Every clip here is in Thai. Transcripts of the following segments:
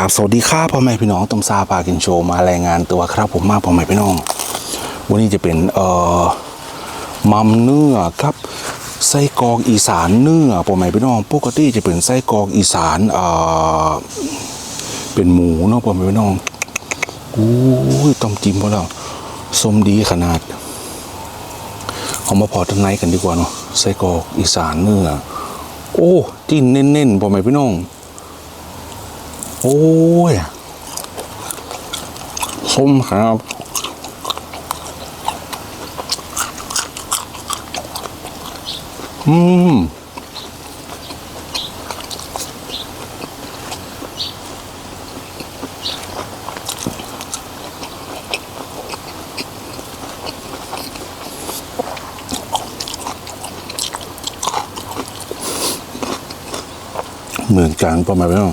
ราบสวัสดีครับพ่อแม่พี่น้องต้มซาพากินโชว์มารายงานตัวครับผมมาพ่อแม่พี่น้อง วันนี้จะเป็นเอ่อมัมเนื้อครับไส้กรอกอีสานเนื้อพ่อแม่พี่น้องปกติจะเป็นไส้กรอกอีสานเอ่อเป็นหมูเนาะพ่อแม่พี่น้องอู้ยต้มจิ้มพอแล้วสมดีขนาดเอามาพอทางในกันดีกว่าเนาะไส้กรอกอีสานเนื้อโอ้จิ้นเน้นๆพ่อแม่พี่น้อง โอ้ยส้มครับอืมเหมือนกันประมาณนี้ เห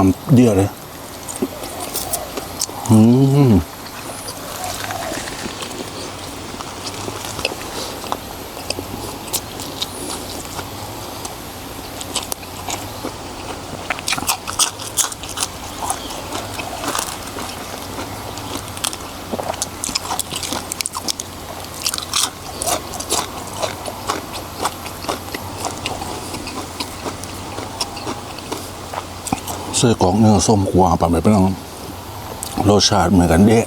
ความเดียวเลย อืม เสื้อกองเนื้อส้มกวางปะไม่เป็นไรรสชาติเหมือนกันเดะ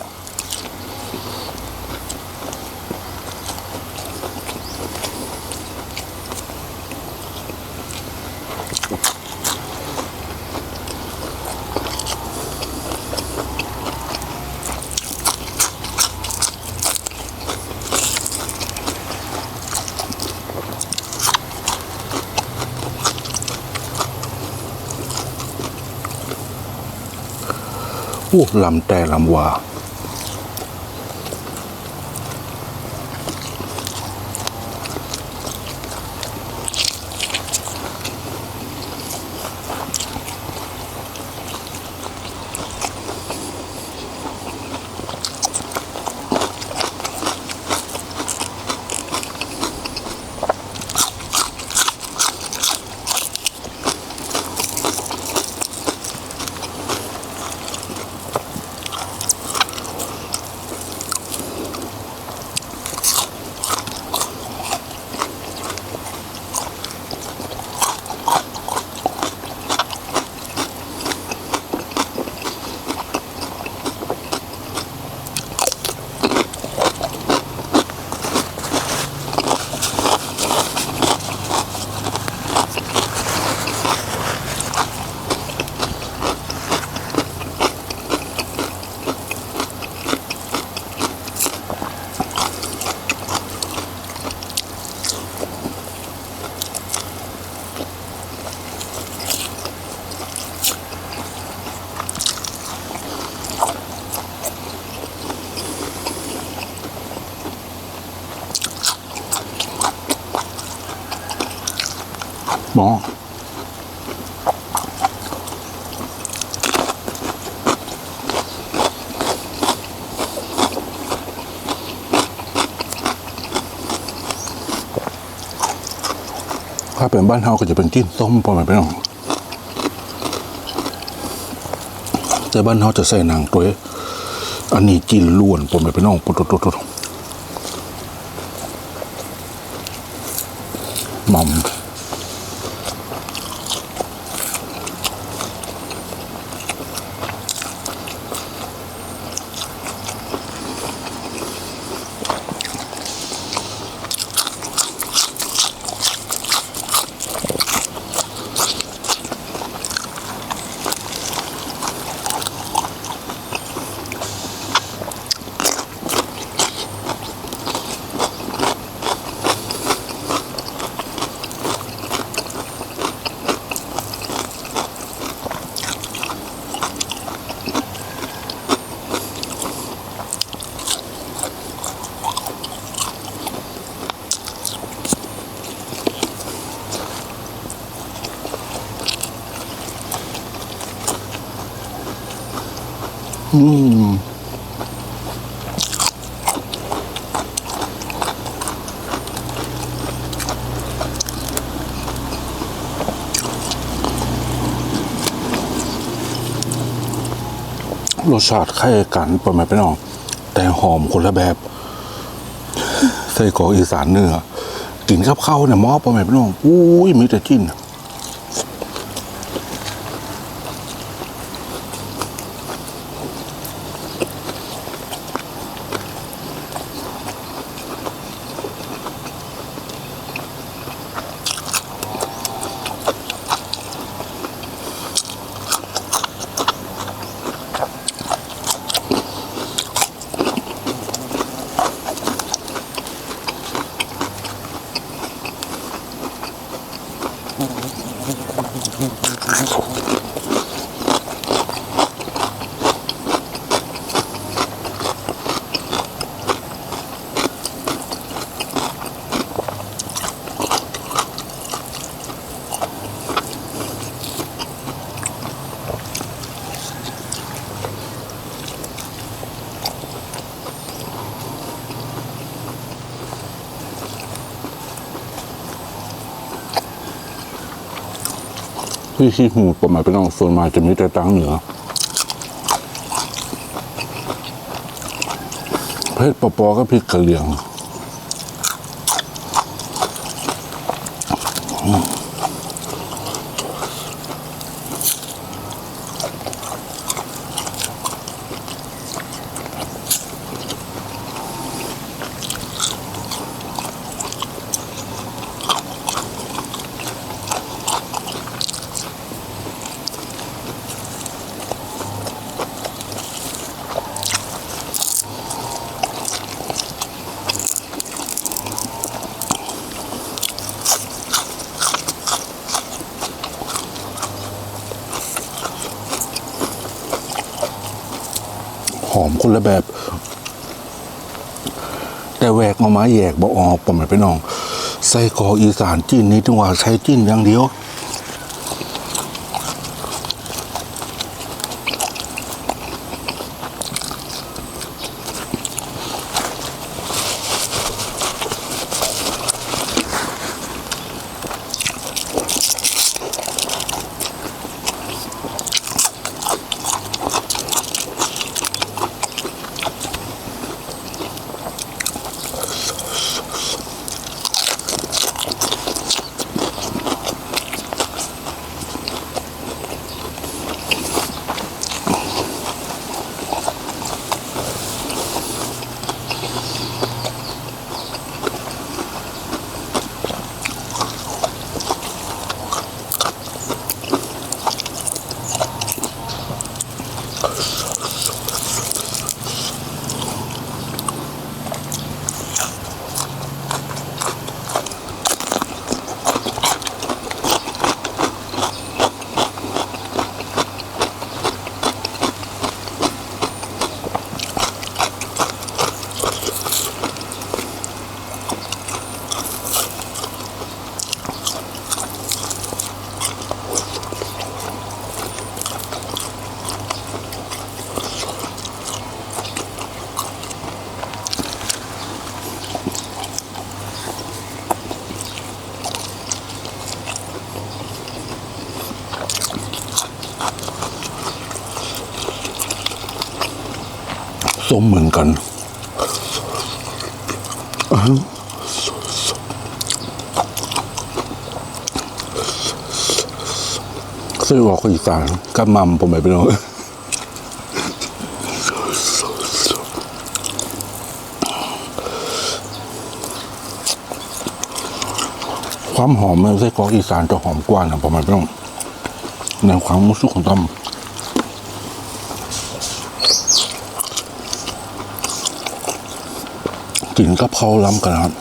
ลำแต่ลำวา หมอ ถ้าเป็นบ้านเฮาก็จะเป็นจิ้นส้มพอไม่เป็นหรอกแต่บ้านเฮาจะใส่หนังตัวอันนี้จิ้นล้วนพอไม่เป็นน้องปุดตุดตุดตุดหม่อม อ อืม รสชาติคล้ายกันประมาณไปน้อง แต่หอมคนละแบบใส่กรอกอีสานเนื้อกินกับข้าวเนี่ยมอประมาณเป็นน้องอุ้ยมีแต่จิ้น พี่ขี้หูประมาณเป็นน้องส่วนมาจะมีแต่ตังเหนือเพชรปอปอก็พริกกะเหรี่ยง หอมคนละแบบ แต่แหวกออกมาแยกบอออกประมาณเป็นน้องใส่กรอกอีสานจิ้นนี้จังหวะใช้จิ้นอย่างเดียว ซื้อออกอีสานกับมัมผมไม่เป็นไรความหอมไส้กรอกอีสานจะหอมกว่านะผมไม่เป็นในความรู้สึกของต้มกินกับข้าล้ำกันครับ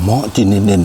ละเมาะจินเน่น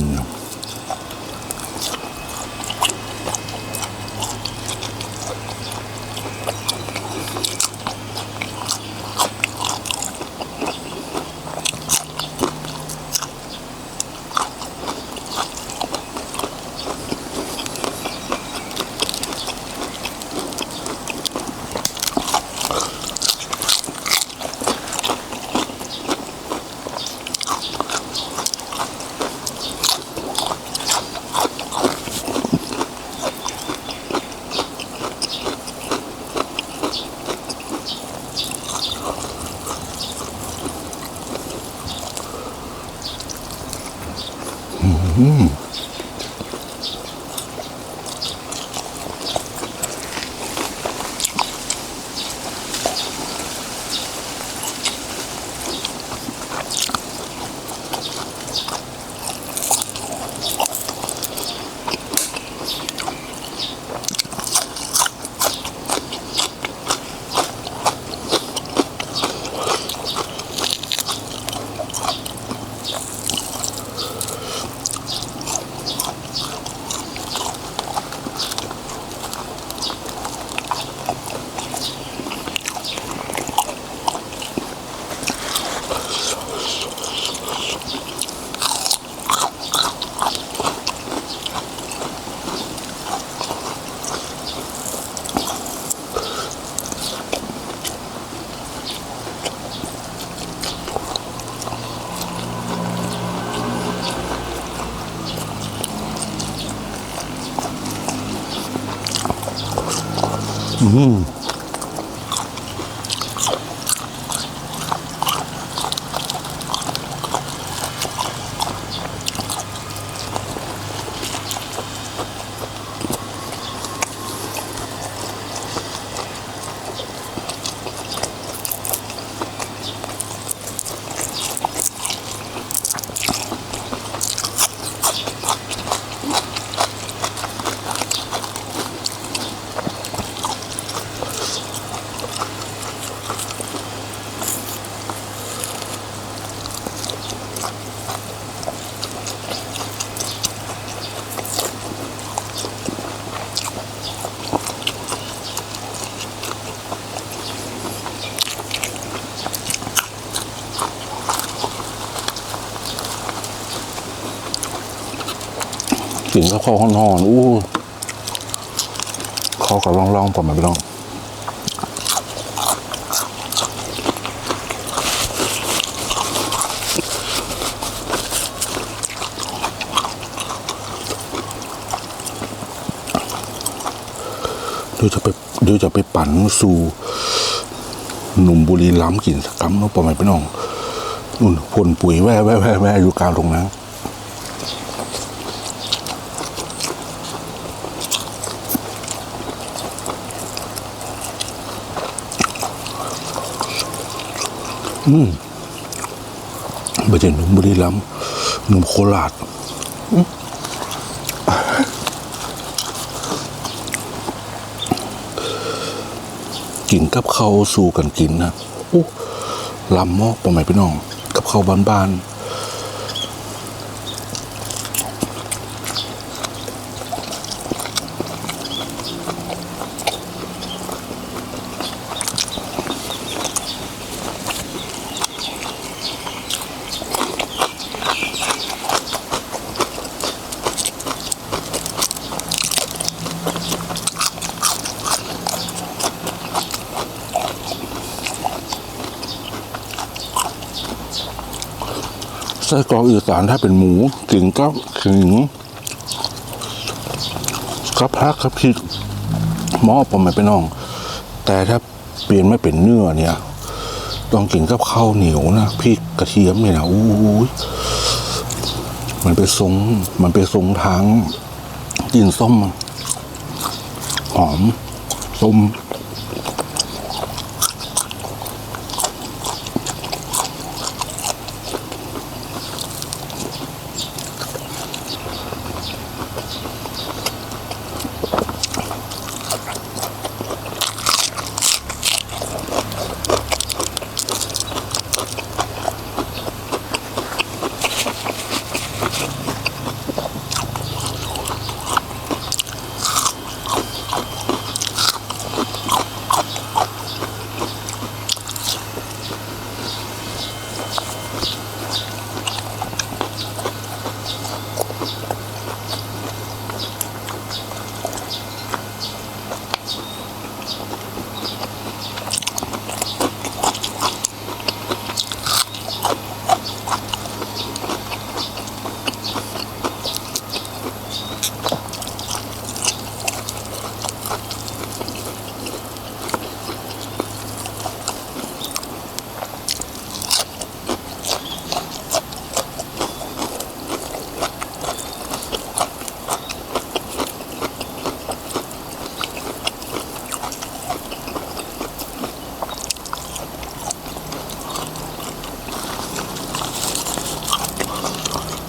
ๆ กินก็ข้าวห่อนๆอู้ข้าวกับร่องๆผมไม่ต้องเดี๋ยวจะไปเดี๋ยวจะไปปั่นสู่หนุ่มบุรีล้ำกินสกคำเนาะประมาณพี่น้องนุ่นพ่นปุ๋ยแว่แว่แว่แว่อยู่กลางตรงนั้น อืมไม่ใช่นุ่มบุรีล้ำนุ่มโคราชกินกับข้าวสู่กันกินนะอู้ลำมอกประมาณพี่น้อง กับข้าวบ้านๆ ไส้กรอกอีสานถ้าเป็นหมูกินก็ขิงกับพักกับพริกหม้อประมาณพี่น้อง แต่ถ้าเปลี่ยนไม่เป็นเนื้อเนี่ยต้องกินกับข้าวเหนียวนะพริกกระเทียมเนี่ยนะอู้ยมันไปทรงมันไปทรงทางกลินส้มหอมส้ม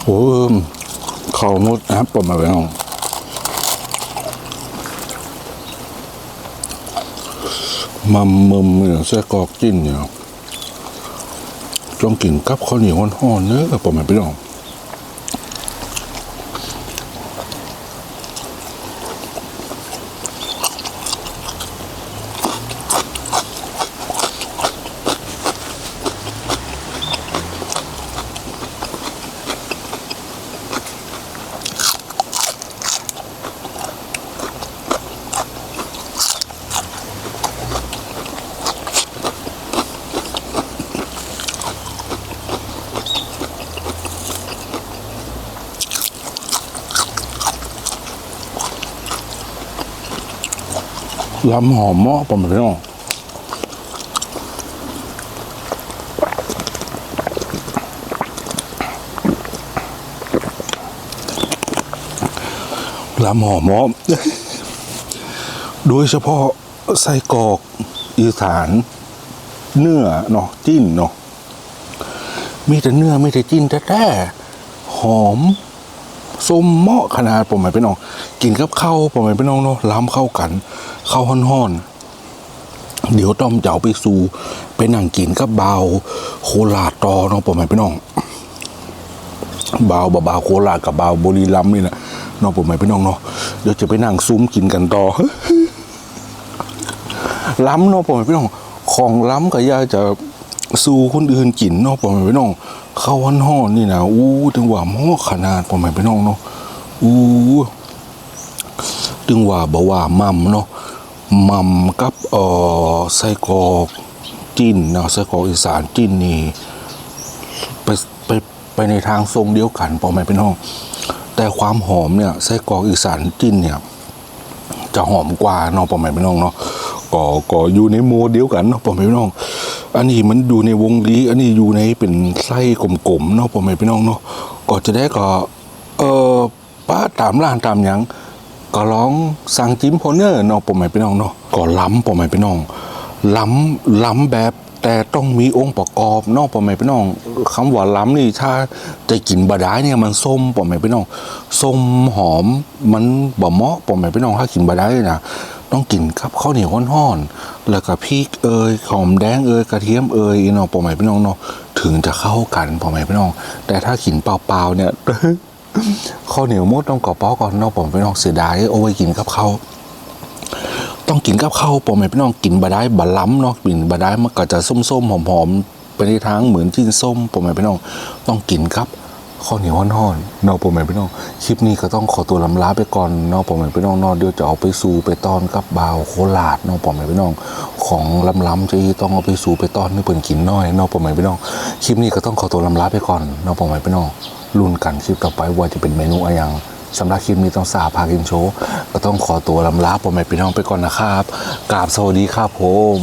โอ้เขาหมดนะครับผมมาไปน้องมัมมึมเนี่ยเส้กอกจิ้นเนี่ยต้องกินกับข้าวเหนียวห่อนๆเนื้อะผมมาไป น้องลำหอมเมาะผมไปน้องลำหอมเมาะโดยเฉพาะไส้กรอกอีสาน เนื้อเนาะจิ้นเนาะมีแต่เนื้อไมีแต่จิ้นแท้ๆหอมส้มเหมาะขนาดผมหมายไปน้อง กินกับข้าวผมหมายไปน้องเนาะล้ำเข้ากัน ข้าวห่อนๆเดี๋ยวต้อมเจ้าไปสู่ไปนั่งกินกับเบาโคราตอเนาะผมหมายไปน้องเบาวบาโครากับเบาบรีรัมนี่นะเนาะผมหมายไปน้องเนาะเดี๋ยวจะไปนั่งซุ้มกินกันต่อล้ำเนาะผมหมายไปน้องของล้ำกับยาจะสู่คนอื่นกินเนาะผมหมายไปน้องข้าวห่อนๆนี่นะอู้ถึงว่าหม้อขนาดผมหมายไปน้องเนาะอู้ถึงว่าบอกว่ามัมเนาะ มัมกับเอ่อไส้กรอกจิ้นเนาะไส้กรอกอีสานจิ้นนี่ไปไปไปในทางทรงเดียวกันปอไม่เป็นห้อง แต่ความหอมเนี่ยไส้กรอกอีสานจิ้นเนี่ยจะหอมกว่าเนาะปอไม่เป็นห้องเนาะก็ก็อยู่ในโมเดียวกันเนาะปอไม่เป็นห้อง อันนี้มันอยู่ในวงลีอันนี้อยู่ในเป็นไส้กลมๆเนาะปอไม่เป็นห้องเนาะก็จะได้ก็เออป้าตามร้านตามยัง ก็ร้องสั่งจิ้มโพเนอร์เนาะผมไม่ไปน้องเนาะก็ล้ำผมไม่ไปน้อง ล้ำล้ำแบบแต่ต้องมีองค์ประกอบเนอกผมไม่ไปน้องคำว่าล้ำนี่ถ้าจะกินบะได้เนี่ยมันส้มผมไม่ไปน้องส้มหอมมันบ่เหมาะผมไม่ไปน้องถ้ากินบะได้นะต้องกินกับข้าวเหนียวห้อนๆแล้วก็พริกเอยหอมแดงเอยกระเทียมเอยเนาะผมไม่ไปน้องเนาะถึงจะเข้ากันผมไม่ไปน้อง แต่ถ้ากินเปล่าๆเนี่ย ข้าวเหนียวมดต้องกรอบปาะก่อนเนอกผมไปน้องเสียดายเอาไว้กินกับเขาต้องกินกับข้าวผมไม่ไปน้องกินบะได้บะล้ำเนาะกินบะได้มันก็จะส้มๆหอมๆไปในทางเหมือนจิ้นส้มผมไม่ไปน้องต้องกินครับข้าวเหนียวห่อนๆเนาะผมไม่ไปน้องคลิปนี้ก็ต้องขอตัวลำลาไปก่อนเนาะผมไม่ไปน้องเนาะเดี๋ยวจะเอาไปสู่ไปตอนกับบาวโคราชเนาะผมไม่ไปน้องของลำๆจะต้องเอาไปสู่ไปตอนให้เปิ่นกินน้อยเนาะผมไม่ไปน้องคลิปนี้ก็ต้องขอตัวลำลาไปก่อนเนาะผมไม่ไปน้อง รุ่นกันคลิปต่อไปว่าจะเป็นเมนูอะไรอย่างสำหรับคลิปนี้ต้องสาพากินโชก็ต้องขอตัวลำลาผมไปพี่น้องไปก่อนนะครับกราบสวัสดีครับผม